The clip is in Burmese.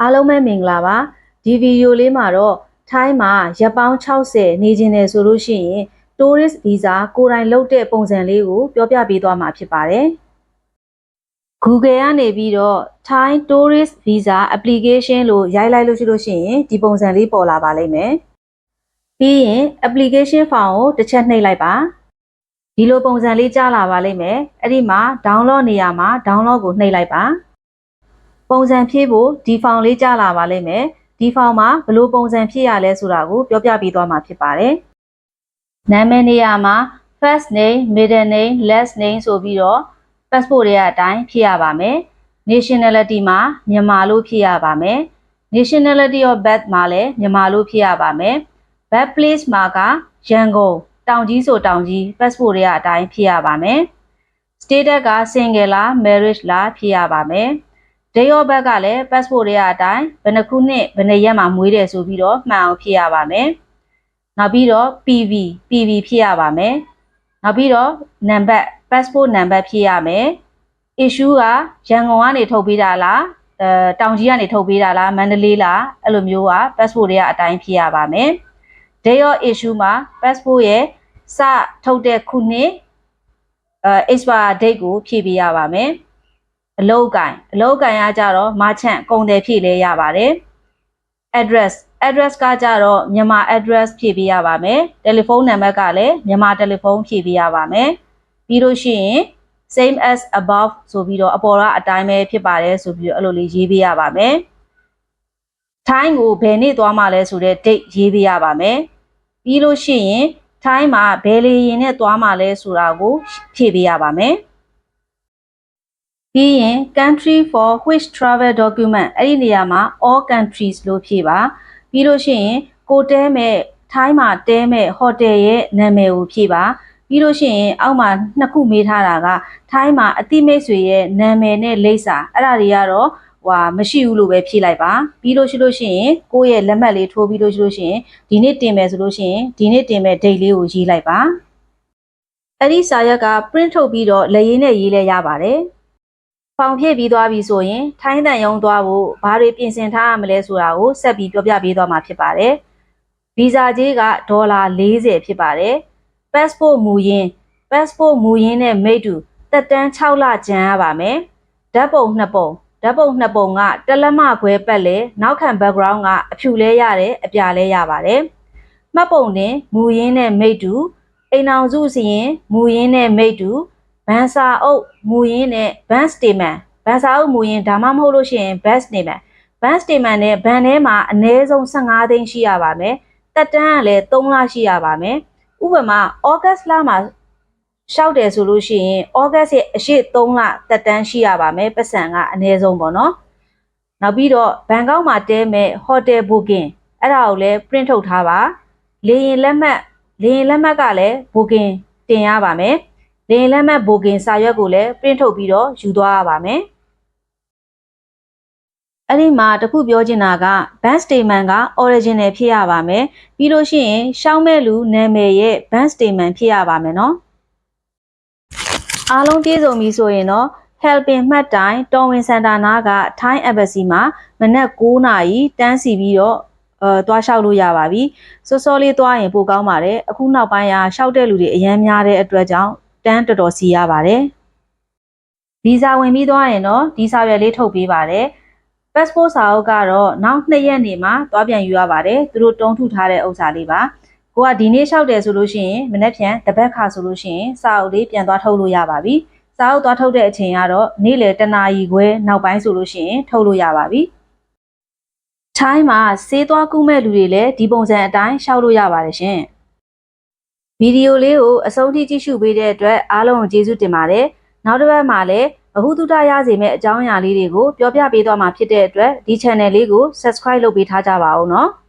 အားလုံးပဲမင်္ဂလာပါဒီဗီဒီယိုလေးမှာတော့ထိုင်းမှာရက်ပေါင်း60နေခြင်းတယ်ဆိုလို့ရှိရင် tourist visa ကိုယ်တိုင်လုပ်တဲ့ပုံစံလေးကိုပြောပြပေးသွားမှာဖြစ်ပါတယ် Google ကနေပြီးတော့ Thai Tourist Visa Application လို့ရိုက်လိုက်လို့ရှိလို့ရှိရင်ဒီပုံစံလေးပေါ်လာပါလိမ့်မယ်ပြီးရင် application form ကိုတစ်ချက်နှိပ်လိုက်ပါဒီလိုပုံစံလေးကြားလာပါလိမ့်မယ်အဲ့ဒီမှာ download နေရာမှာ download ကိုနှိပ်လိုက်ပါ ပုံစံဖြည့်ဖို့ဒီဖောင်လေးကြားလာပါလိမ့်မယ်ဒီဖောင်မှာဘယ်လိုပုံစံဖြည့်ရလဲဆိုတာကိုပြောပြပေးသွားမှာဖြစ်ပါတယ်နာမည်နေရာမှာ first name middle name last name ဆိုပြီးတော့ passport တွေအတိုင်းဖြည့်ရပါမယ် nationality မှာမြန်မာလို့ဖြည့်ရပါမယ် nationality of birth မှာလည်းမြန်မာလို့ဖြည့်ရပါမယ် birth place မှာကရန်ကုန်တောင်ကြီးဆိုတောင်ကြီး passport တွေအတိုင်းဖြည့်ရပါမယ် status က single လား marriage လားဖြည့်ရပါမယ် day of birth ကလည်း passport တွေအတိုင်းဘယ်နှခုနှစ်ဘယ်နှစ်ရက်မှာမွေးတယ်ဆိုပြီးတော့မှန်အောင်ဖြည့်ရပါမယ်နောက်ပြီးတော့ PV PV ဖြည့်ရပါမယ်နောက်ပြီးတော့ number passport number ဖြည့်ရမယ် issue ကရန်ကုန်ကနေထုတ်ပေးတာလားအဲတောင်ကြီးကနေထုတ်ပေးတာလားမန္တလေးလားအဲ့လိုမျိုးက passport တွေကအတိုင်းဖြည့်ရပါမယ် day of issue မှာ passport ရဲ့စထုတ်တဲ့ခုနှစ်အဲ expire date ကိုဖြည့်ပေးရပါမယ် အလောက်ကန်အလောက်ကန်ရကြတော့ merchant ကုန်တယ်ဖြည့်လဲရပါတယ် address address ကကြတော့မြန်မာ address ဖြည့်ပေးရပါမယ်တယ်လီဖုန်းနံပါတ်ကလည်းမြန်မာတယ်လီဖုန်းဖြည့်ပေးရပါမယ်ပြီးလို့ရှိရင် same as above ဆိုပြီးတော့အပေါ်ကအတိုင်းပဲဖြစ်ပါတယ်ဆိုပြီးတော့အဲ့လိုလေးရေးပေးရပါမယ်ထိုင်းကိုဘယ်နေ့သွားမှလဲဆိုတဲ့ date ရေးပေးရပါမယ်ပြီးလို့ရှိရင်ထိုင်းမှာဘယ်လေယာဉ်နဲ့သွားမှလဲဆိုတာကိုဖြည့်ပေးရပါမယ် ပြီးရင် country for which travel document အဲ့ဒီနေရာမှာ all countries လို့ဖြည့်ပါပြီးလို့ရှိရင်ကိုတဲမဲ့ထိုင်းမှာတဲမဲ့ဟိုတယ်ရဲ့နာမည်ကိုဖြည့်ပါပြီးလို့ရှိရင်အောက်မှာနှစ်ခုမေးထားတာကထိုင်းမှာအတိမိတ်ဆွေရဲ့နာမည်နဲ့လိပ်စာအဲ့ဒါတွေကတော့ဟွာမရှိဘူးလို့ပဲဖြည့်လိုက်ပါပြီးလို့ရှိလို့ရှိရင်ကိုယ့်ရဲ့လက်မှတ်လေးထိုးပြီးလို့ရှိလို့ရှိရင်ဒီနေ့တင်မယ်ဆိုလို့ရှိရင်ဒီနေ့တင်မဲ့ date လေးကိုရေးလိုက်ပါအဲ့ဒီစာရွက်က print ထုတ်ပြီးတော့လက်ရင်းနဲ့ရေးလဲရပါတယ် ဖောင်ဖြည့်ပြီးသွားပြီဆိုရင် ထိုင်းတန်ရုံသွားဖို့ဘာတွေပြင်ဆင်ထားရမလဲဆိုတာကိုဆက်ပြီးပြောပြပေးသွားမှာဖြစ်ပါတယ်ဗီဇာကြေးကဒေါ်လာ40ဖြစ်ပါတယ် passport မူရင်း passport မူရင်းနဲ့မိတ္တူတက်တန်း6လကျန်ရပါမယ်ဓာတ်ပုံနှစ်ပုံဓာတ်ပုံနှစ်ပုံကတလက်မခွဲပတ်လေနောက်ခံ background ကအဖြူလဲရတယ်အပြာလဲရပါတယ်မှတ်ပုံတင်မူရင်းနဲ့မိတ္တူအိမ်အောင်စုစီရင်မူရင်းနဲ့မိတ္တူ ဘန်စာအုပ်မူရင်းနဲ့ bank statement ဘန်စာအုပ်မူရင်းဒါမှမဟုတ်လို့ရှိရင် bank statement bank statement နဲ့ဘဏ်ထဲမှာအနည်းဆုံး15သိန်းရှိရပါမယ်တက်တန်းကလည်း3လရှိရပါမယ်ဥပမာဩဂတ်လမှာရှောက်တယ်ဆိုလို့ရှိရင်ဩဂတ်ရဲ့အရှိ3လတက်တန်းရှိရပါမယ်ပတ်စံကအနည်းဆုံးပေါ့နော်နောက်ပြီးတော့ဘန်ကောက်မှာတဲမဲ့ဟိုတယ်ဘုကင်အဲ့ဒါကိုလည်း print ထုတ်ထားပါလေရင်လက်မှတ်လေရင်လက်မှတ်ကလည်းဘုကင်တင်ရပါမယ် လေရင်လက်မှတ်ဘုကင်စာရွက်ကိုလည်း print ထုတ်ပြီးတော့ယူသွားရပါမယ်အဲ့ဒီမှာတခုပြောချင်တာက bank statement က original ဖြစ်ရပါမယ်ပြီးလို့ရှိရင်ရှောင်းမဲ့လူနာမည်ရဲ့ bank statement ဖြစ်ရပါမယ်နော်အားလုံးပြည့်စုံပြီဆိုရင်တော့ helping မှတ်တိုင်းတော်ဝင်စင်တာနာက Thai Embassy မှာမနက်9နာရီတန်းစီပြီးတော့အဲသွားလျှောက်လို့ရပါပြီစောစောလေးသွားရင်ပိုကောင်းပါတယ်အခုနောက်ပိုင်းကလျှောက်တဲ့လူတွေအများများတဲ့အတွက်ကြောင့် တန်းတော်တော်စီရပါတယ်ဗီဇာဝင်ပြီးသွားရင်တော့ဒီစာရွက်လေးထုတ်ပေးပါတယ် passport စာအုပ်ကတော့နောက်2ရက်နေမှသွားပြန်ယူရပါတယ်သူတို့တုံးထုထားတဲ့ဥစ္စာလေးပါကိုကဒီနေ့လျှောက်တယ်ဆိုလို့ရှိရင်မနေ့ပြန်တပတ်ခါဆိုလို့ရှိရင်စာအုပ်လေးပြန်သွားထုတ်လို့ရပါပြီစာအုပ်သွားထုတ်တဲ့အချိန်ကတော့နေ့လယ်တနာရီခွဲနောက်ပိုင်းဆိုလို့ရှိရင်ထုတ်လို့ရပါပြီထိုင်းမှာဆေးသွားကူးမဲ့လူတွေလည်းဒီပုံစံအတိုင်းရှောက်လို့ရပါတယ်ရှင် ဗီဒီယိုလေးကိုအဆုံးထိကြည့်ရှုပေးတဲ့အတွက်အားလုံးကိုကျေးဇူးတင်ပါတယ်နောက်တစ်ပတ်မှာလည်းအဟုတုတရစေမယ့်အကြောင်းအရာလေးတွေကိုပြောပြပေးသွားမှာဖြစ်တဲ့အတွက်ဒီ channel လေးကို subscribe လုပ်ပေးထားကြပါဦးနော်။